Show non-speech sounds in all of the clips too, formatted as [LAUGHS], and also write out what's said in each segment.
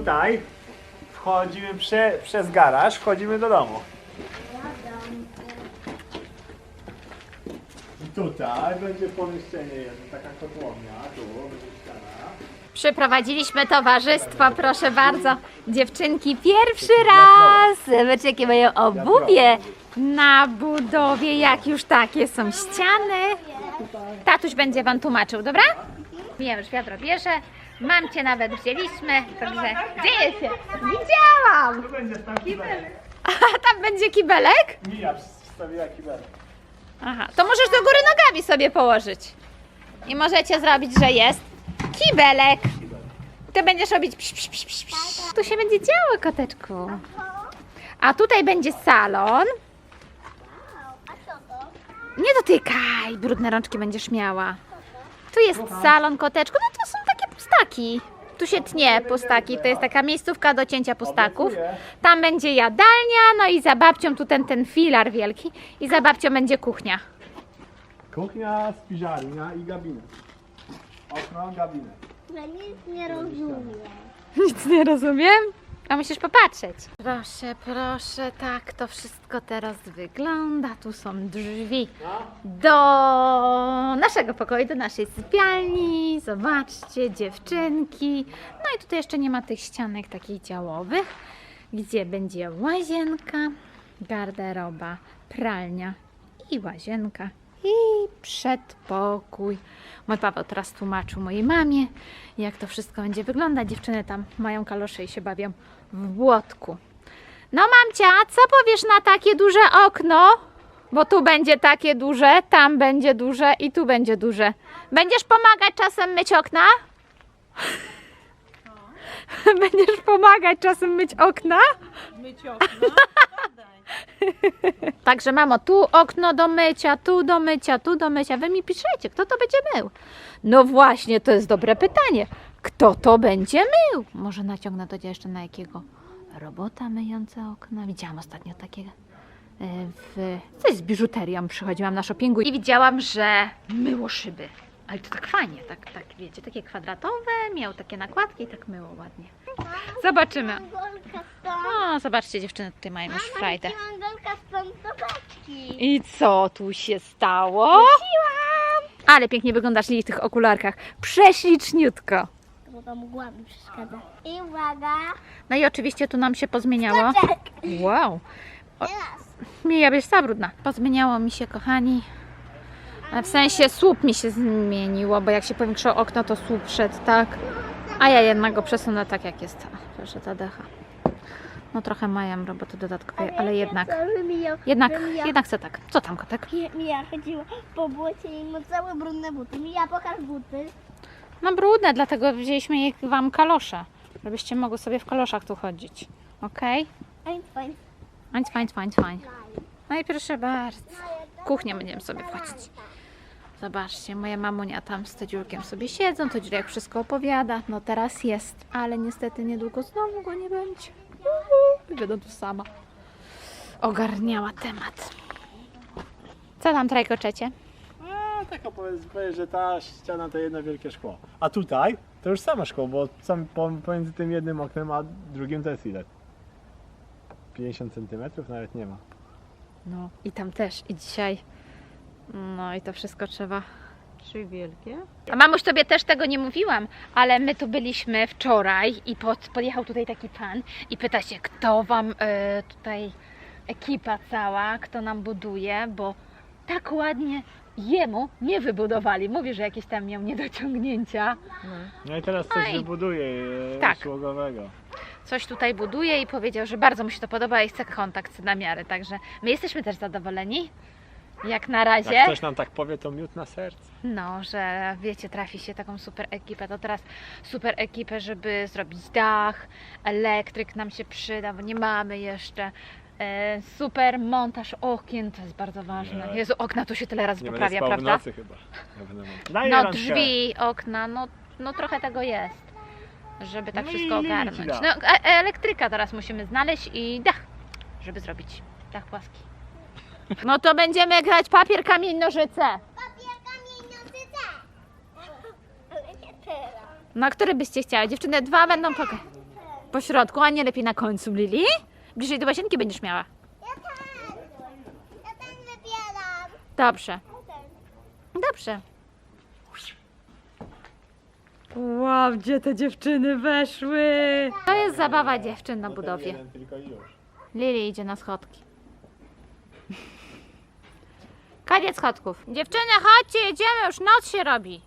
tutaj wchodzimy prze, przez garaż, wchodzimy do domu. I tutaj będzie pomieszczenie jedno, taka kotłownia, tu będzie ściana. Przyprowadziliśmy towarzystwo, proszę bardzo. Dziewczynki pierwszy raz. Zobaczcie, jakie mają obuwie na budowie, jak już takie są ściany. Tatuś będzie wam tłumaczył, dobra? Ja już wiadro bierze. Mam cię nawet wzięliśmy, także dzieje się. Widziałam! Tu będzie tam kibelek. A tam będzie kibelek? Mija wstawiła kibelek. Aha, to możesz do góry nogami sobie położyć. I możecie zrobić, że jest kibelek. Ty będziesz robić psz, psz, psz, psz, psz. Tu się będzie działo, koteczku. A tutaj będzie salon. Nie dotykaj, brudne rączki będziesz miała. Tu jest salon, koteczku. No to są takie pustaki. Tu się tnie pustaki. To jest taka miejscówka do cięcia pustaków. Tam będzie jadalnia, no i za babcią tu ten, ten filar wielki. I za babcią będzie kuchnia. Kuchnia, spiżarnia i gabinet. Okno, gabinet. Ja nic nie rozumiem. Nic nie rozumiem. A musisz popatrzeć. Proszę, proszę, tak to wszystko teraz wygląda. Tu są drzwi do naszego pokoju, do naszej sypialni. Zobaczcie, dziewczynki. No i tutaj jeszcze nie ma tych ścianek takich działowych, gdzie będzie łazienka, garderoba, pralnia i łazienka i przedpokój. Mój Paweł teraz tłumaczył mojej mamie, jak to wszystko będzie wyglądać. Dziewczyny tam mają kalosze i się bawią w błotku. No mamcia, co powiesz na takie duże okno? Bo tu będzie takie duże, tam będzie duże i tu będzie duże. Będziesz pomagać czasem myć okna? [LAUGHS] Będziesz pomagać czasem myć okna? Myć okna? [LAUGHS] [LAUGHS] Także mamo, tu okno do mycia, tu do mycia, tu do mycia. Wy mi piszecie, kto to będzie mył? No właśnie, to jest dobre pytanie. Kto to będzie mył? Może naciągnę to jeszcze na jakiego robota myjące okna. Widziałam ostatnio takiego e, w... Coś z biżuterią przychodziłam na shoppingu i widziałam, że myło szyby. Ale to tak fajnie, tak, tak wiecie, takie kwadratowe, miał takie nakładki i tak myło ładnie. Zobaczymy. Golka stąd. O, zobaczcie, dziewczyny tutaj mają już frajdę. Mam golka stąd zobaczki. I co tu się stało? Ale pięknie wyglądasz Lili w tych okularkach. Prześliczniutko. Bo tam mgła mi przeszkadza. I uwaga. No i oczywiście tu nam się pozmieniało. Czek. Wow. Teraz. Mija byś ta brudna. Pozmieniało mi się, kochani. W sensie słup mi się zmieniło, bo jak się powiększyło okno, to słup szedł tak. A ja jednak go przesunę tak, jak jest. Proszę, ta decha. No trochę mają roboty dodatkowej, ale jednak. Jednak, jednak chcę tak. Co tam, kotek? Mija chodziła po błocie i ma całe brudne buty. Mija, pokaż buty. No brudne, dlatego wzięliśmy je wam kalosze, żebyście mogły sobie w kaloszach tu chodzić. Okej? Fajn, fajn. Fajn, fajn, fajn, fajn. No i proszę bardzo. Kuchnię będziemy sobie wchodzić. Zobaczcie, moja mamunia tam z Tedziurkiem sobie siedzą, Tedziurek wszystko opowiada. No teraz jest, ale niestety niedługo znowu go nie będzie. Będę tu sama. Ogarniała temat. Co tam trajkoczecie? A tak opowiedz, powiedz, że ta ściana to jedno wielkie szkło. A tutaj to już samo szkło, bo sam po- pomiędzy tym jednym oknem a drugim to jest ile? 50 cm nawet nie ma. No i tam też, i dzisiaj. No i to wszystko trzeba Trzy wielkie. A mamuś tobie też tego nie mówiłam, ale my tu byliśmy wczoraj i pod, podjechał tutaj taki pan i pyta się, kto wam e, tutaj ekipa cała, kto nam buduje, bo tak ładnie jemu nie wybudowali. Mówi, że jakieś tam miał niedociągnięcia. No i teraz coś Oj. wybuduje e, Tak. usługowego. Coś tutaj buduje i powiedział, że bardzo mu się to podoba i chce kontakt na miarę. Także my jesteśmy też zadowoleni. Jak na razie. Jak ktoś nam tak powie, to miód na serce. No, że wiecie, trafi się taką super ekipę, to teraz super ekipę, żeby zrobić dach, elektryk nam się przyda, bo nie mamy jeszcze. E, super montaż okien, to jest bardzo ważne. Nie. Jezu, okna tu się tyle razy Nie poprawia, spał w prawda? nocy chyba. Ja będę No drzwi, okna, no, no trochę tego jest, żeby tak No wszystko ogarnąć. No, elektryka teraz musimy znaleźć i dach, żeby zrobić dach płaski. No to będziemy grać papier, kamień, nożyce. Papier, kamień, nożyce. Ale nie teraz. Na który byście chciały? Dziewczyny, dwa będą pokazać. Po środku, a nie lepiej na końcu, Lili? Bliżej do łazienki będziesz miała. Ja ten. Ja ten wybieram. Dobrze, dobrze. Wow, gdzie te dziewczyny weszły? To jest zabawa dziewczyn na No budowie. Lili idzie na schodki. Koniec schodków. Dziewczyny, chodźcie, jedziemy, już noc się robi.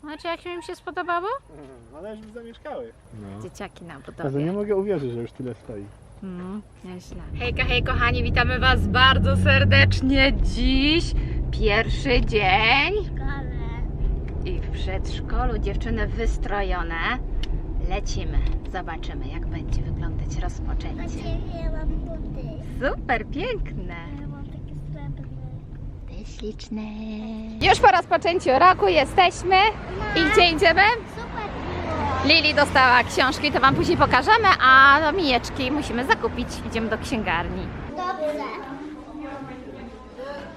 Znaczy, jak im się spodobało? Mhm, Ale już by zamieszkały. No. Dzieciaki na Ale budowie. nie mogę uwierzyć, że już tyle stoi. Mm, nieźle. Hejka, hej kochani, witamy Was bardzo serdecznie. Dziś pierwszy dzień Szkole. i w przedszkolu dziewczyny wystrojone. Lecimy, zobaczymy jak będzie wyglądać rozpoczęcie. Buty. Super, piękne. Ja mam takie srebrne. Śliczne. Już po rozpoczęciu roku jesteśmy. I gdzie idziemy? Super. Lili dostała książki, to Wam później pokażemy, a do mijeczki musimy zakupić. Idziemy do księgarni. Dobrze.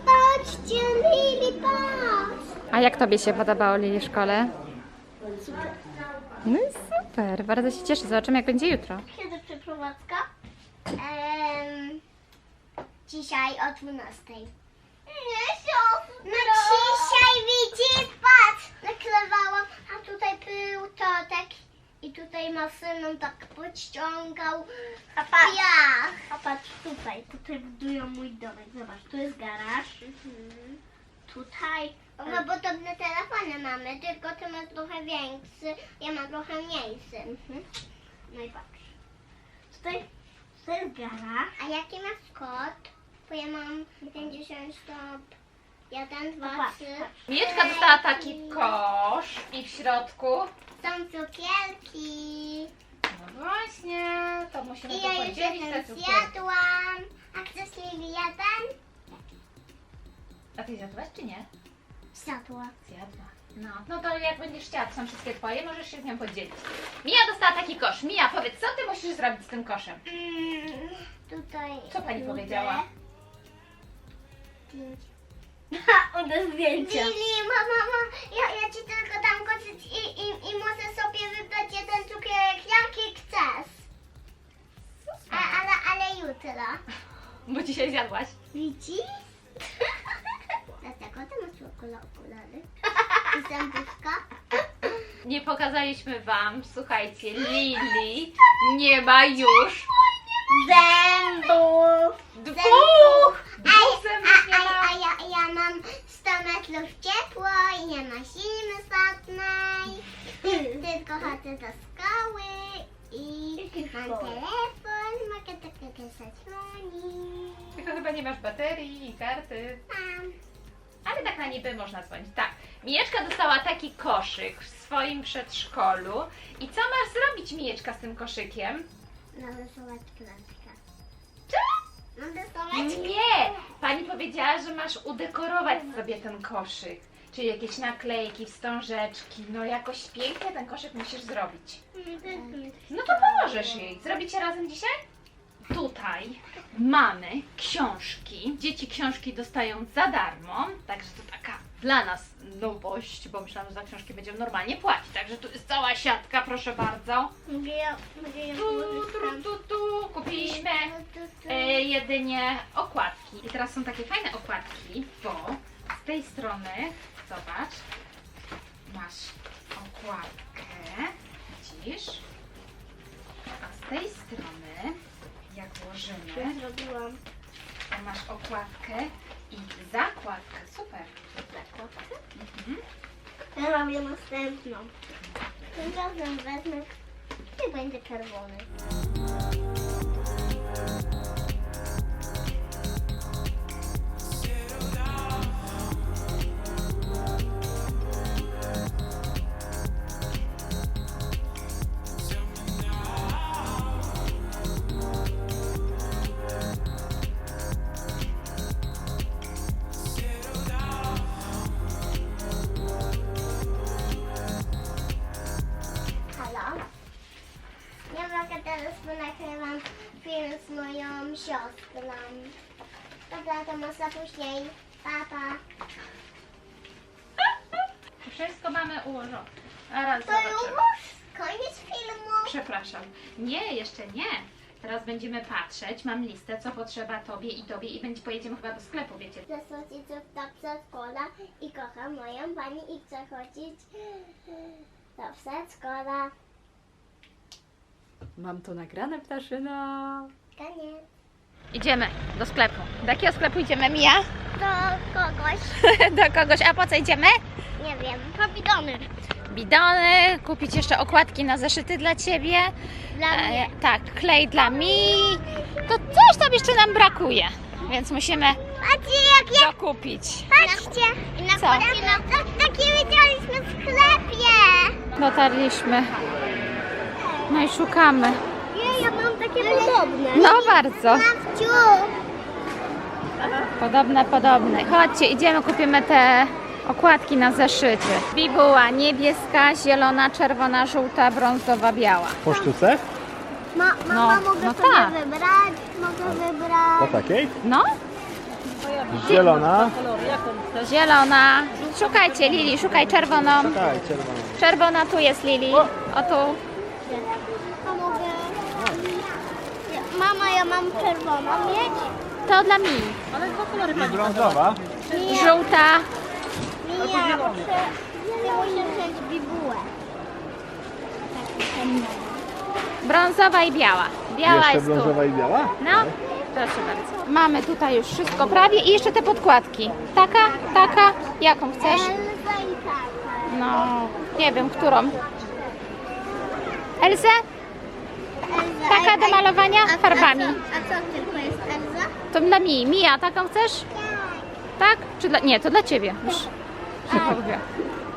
Patrzcie, Lili, patrz. A jak Tobie się podobało Lili w szkole? No i super, bardzo się cieszę. Zobaczymy jak będzie jutro. Kiedy przeprowadzka? Em, dzisiaj o 12. Siostro. No dzisiaj widzisz, patrz, naklewałam, a tutaj był totek i tutaj maszyną tak podciągał a patrz. piach. A patrz tutaj, tutaj budują mój domek. Zobacz, tu jest garaż. Tutaj. No podobne telefony mamy, tylko ty masz trochę większy, ja mam trochę mniejszy. No i patrz. Tutaj, tutaj jest garaż. A jaki masz kod? Bo ja mam 50 stop. Jeden, dwa, trzy. Mijeczka dostała taki kosz i w środku. Są cukierki. No właśnie, to musimy I to ja już podzielić jeden cukierki. zjadłam. A chcesz Lili jeden? A ty zjadłaś czy nie? Zjadła. Zjadła. No. no to jak będziesz chciała, to są wszystkie twoje, możesz się z nią podzielić. Mija dostała taki kosz. Mija, powiedz, co ty musisz zrobić z tym koszem? Mm, tutaj. Co pani powiedziała? Pięć. [LAUGHS] One zdjęcia. Lili, mama, mama, ja, ja ci tylko dam kocyć i, i, i możesz sobie wybrać jeden cukierek, jaki chcesz. A, ale, ale jutro. Bo dzisiaj zjadłaś. Widzisz? [LAUGHS] Dlatego ty masz okula okulary. I zębówka. Nie pokazaliśmy wam, słuchajcie, [LAUGHS] Lili nie ma już Zębów. dwóch! A, Dwóch zębów nie ma. a ja, ja mam 100 metrów ciepło i nie ma zimy żadnej. Tylko chodzę do szkoły i mam telefon, mogę tylko zadzwonić. Tylko chyba nie masz baterii i karty. Mam. Ale tak na niby można dzwonić. Tak. Mijeczka dostała taki koszyk w swoim przedszkolu. I co masz zrobić, Mijeczka, z tym koszykiem? Narysować klatkę. Co? Nie! Pani powiedziała, że masz udekorować sobie ten koszyk. Czyli jakieś naklejki, wstążeczki. No jakoś pięknie ten koszyk musisz zrobić. No to pomożesz jej. Zrobicie razem dzisiaj? Tutaj mamy książki. Dzieci książki dostają za darmo, także to taka dla nas nowość, bo myślałam, że za książki będziemy normalnie płacić. Także tu jest cała siatka, proszę bardzo. Mogę ja, mogę ja Tu, tu, tu, tu. Kupiliśmy e, jedynie okładki. I teraz są takie fajne okładki, bo z tej strony, zobacz, masz okładkę, widzisz? A z tej strony, jak włożymy, Zrobiłam. to masz okładkę i zakładkę. Super. Mhm. Ja robię następną. Tym razem wezmę i będzie czerwony. Bo nagrywam film z moją siostrą. Dobra, to może później. Papa. Wszystko mamy ułożone. Zaraz To zobaczymy. już koniec filmu. przepraszam. Nie, jeszcze nie. Teraz będziemy patrzeć. Mam listę, co potrzeba tobie i tobie i będzie pojedziemy chyba do sklepu, wiecie. Dla rodziców do przedszkola i kocham moją pani i chcę chodzić do przedszkola. Mam to nagrane, ptaszyna. Koniec. Idziemy do sklepu. Do jakiego sklepu idziemy, Mija? Do kogoś, [LAUGHS] do kogoś. A po co idziemy? nie wiem, po bidony. Bidony, kupić jeszcze okładki na zeszyty dla ciebie. Dla mnie. E, tak, klej dla mi. To coś tam jeszcze nam brakuje, więc musimy Patrzcie, jak ja... dokupić. Patrzcie! I na Co? na, tak, takie widzieliśmy w sklepie. Dotarliśmy. No i szukamy. Nie, ja mam takie podobne. No bardzo. Podobne, podobne. Chodźcie, idziemy, kupimy te okładki na zeszyty. Bibuła niebieska, zielona, czerwona, żółta, brązowa, biała. Po sztuce? Ma, mama, No, mogę no sobie tak. wybrać? Mogę wybrać. Po takiej? No, Zielona. zielona. Szukajcie, Lili, szukaj czerwoną. Tak, czerwona. Czerwona tu jest Lili. O tu. A mogę... Ja- Mama, ja mam czerwoną mieć? To dla mi. I brązowa. Żółta. Nie, ja muszę... Ja muszę wziąć bibułę. Brązowa i biała. Biała Jeszcze jest tu. brązowa i biała? No, proszę bardzo. Mamy tutaj już wszystko prawie i jeszcze te podkładki. Taka, taka, jaką chcesz? Elza i tata. No, nie wiem, którą. Elzę? Elza, Taka a- do malowania a- farbami. A co, a co tylko jest Elza? To dla mi. Mija, taką chcesz? Tak? Czy dla... Nie, to dla ciebie. Już się.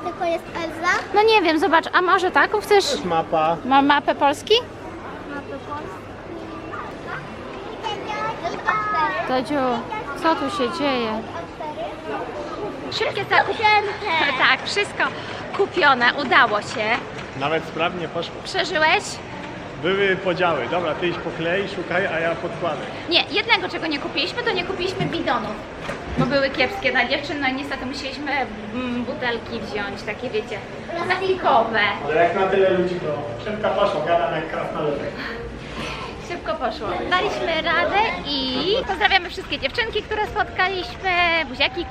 Tylko jest Elza? No nie wiem, zobacz, a może taką chcesz? Jest mapa. Mam mapę Polski? Mapy Polski. Todziu, co tu się dzieje? Szybkie zakupy. Tak, wszystko kupione, udało się. Nawet sprawnie poszło. Przeżyłeś? Były podziały. Dobra, ty idź po klej, szukaj, a ja podkładek. Nie, jednego czego nie kupiliśmy, to nie kupiliśmy bidonów. Bo były kiepskie dla dziewczyn, no i niestety musieliśmy mm, butelki wziąć, takie wiecie, plastikowe. Ale jak na tyle ludzi, to szybko poszło. Gadam jak krasnoludek. Szybko poszło. Daliśmy radę i pozdrawiamy wszystkie dziewczynki, które spotkaliśmy, buziaki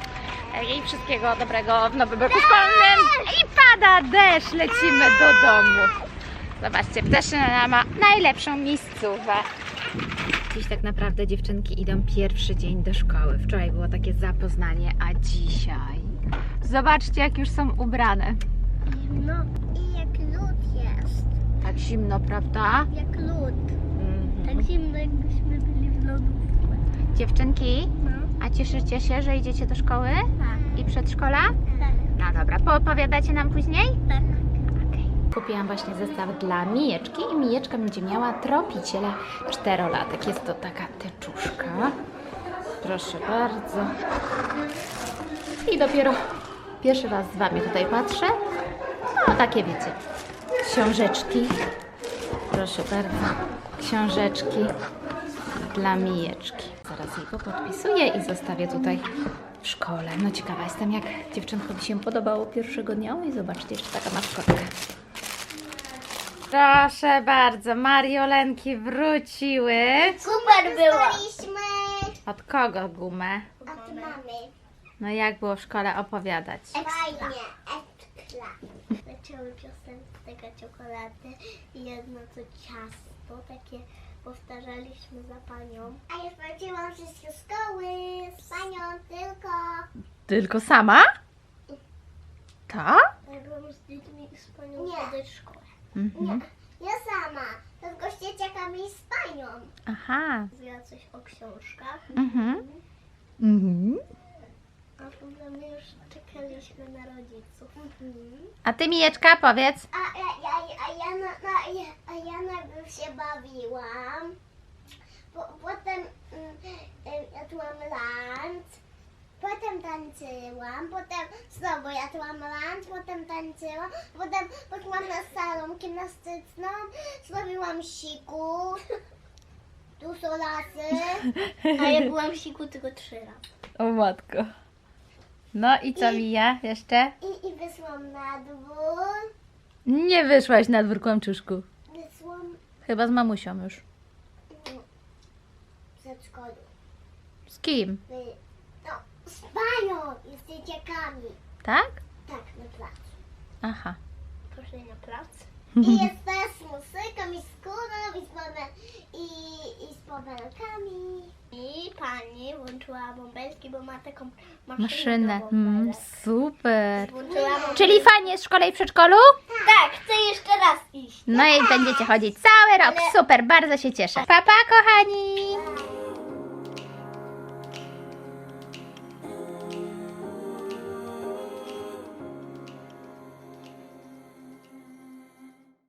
i wszystkiego dobrego w nowym roku szkolnym. I pada deszcz, lecimy do domu. Zobaczcie, Ptaszyna ma najlepszą miejscówę. Dziś tak naprawdę dziewczynki idą pierwszy dzień do szkoły. Wczoraj było takie zapoznanie, a dzisiaj... Zobaczcie, jak już są ubrane. No i jak lód jest. Tak zimno, prawda? Jak lód. Mhm. Tak zimno, jakbyśmy byli w lodówce. Dziewczynki, No. a cieszycie się, że idziecie do szkoły Tak. i przedszkola? Tak. No dobra, poopowiadacie nam później? Tak. Kupiłam właśnie zestaw dla Mijeczki i Mijeczka będzie miała tropiciela czterolatek. Jest to taka teczuszka. Proszę bardzo. I dopiero pierwszy raz z Wami tutaj patrzę. No takie wiecie, książeczki. Proszę bardzo, książeczki dla Mijeczki. Zaraz jej go podpisuję i zostawię tutaj w szkole. No ciekawa jestem, jak dziewczynkom się podobało pierwszego dnia. I zobaczcie, jeszcze taka maskotkę. Proszę bardzo, Mariolenki wróciły. Super było. Od kogo gumę? od mamy. No jak było w szkole opowiadać? Fajnie. Ekstra. Zaczęły piosenkę taka czekolady i jedno to ciasto, takie powtarzaliśmy za panią. A ja sprawdziłam wszystkie szkoły z panią tylko. Tylko sama? Tak? Ja byłam z dziećmi i z panią nie. w szkołę. Mhm. Ja sama. Tylko z dzieciakami i z panią. Aha. Mówiła coś o książkach. Mhm. Mhm. A potem my już czekaliśmy na rodziców. A ty Mijeczka powiedz. A, ja, ja, a, ja, na, na, a ja najpierw się bawiłam. Po, potem mm, jadłam lunch. Potem tańczyłam. Potem znowu jadłam lunch. Potem tańczyłam. Potem poszłam na salą gimnastyczną. Zrobiłam siku. Tu są lasy. [LAUGHS] A ja byłam w siku tylko trzy razy. O matko. No i co Mija jeszcze? I, I wyszłam na dwór. Nie wyszłaś na dwór kłamczuszku. Wyszłam Chyba z mamusią już. w przedszkolu. Z kim? No, z panią i z dzieciakami. Tak? Tak, na placu. Aha. Poszli na plac. I jest też z muzyką i z kurą i z, bąbel, i, i z bąbelkami. I pani włączyła bąbelki, bo ma taką maszynę, Maszynę. do Mm, bąbelek. super. Włączyła bąbelki. Czyli fajnie jest w szkole i przedszkolu? Tak, chcę jeszcze raz iść. No i będziecie chodzić cały rok. Super, bardzo się cieszę. Papa, kochani!